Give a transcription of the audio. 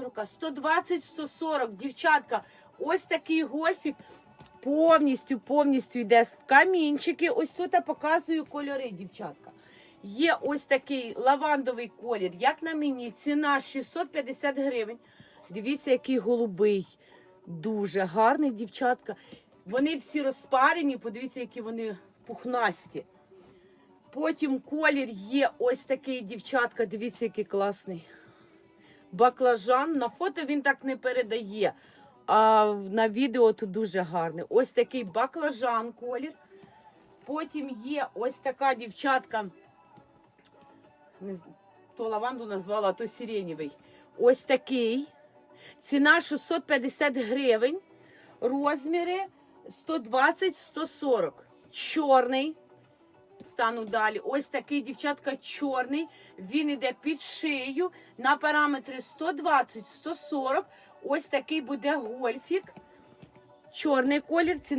140, 120, 140. Дівчатка, ось такий гольфік повністю, повністю йде в камінчики. Ось тут я показую кольори, дівчатка. Є ось такий лавандовий колір, як на мені, ціна 650 гривень. Дивіться, який голубий. Дуже гарний, дівчатка. Вони всі розпарені, подивіться, які вони пухнасті. Потім колір є ось такий, дівчатка, дивіться, який класний. Баклажан. На фото він так не передає. А на відео то дуже гарний. Ось такий баклажан колір. Потім є ось така дівчатка. То лаванду назвала, а то сиренєвий. Ось такий. Ціна 650 гривень. Розміри 120-140. Чорний. Стану далі. Ось такий дівчатка чорний. Він іде під шию на параметри 120-140. Ось такий буде гольфік. Чорний колір. Ціна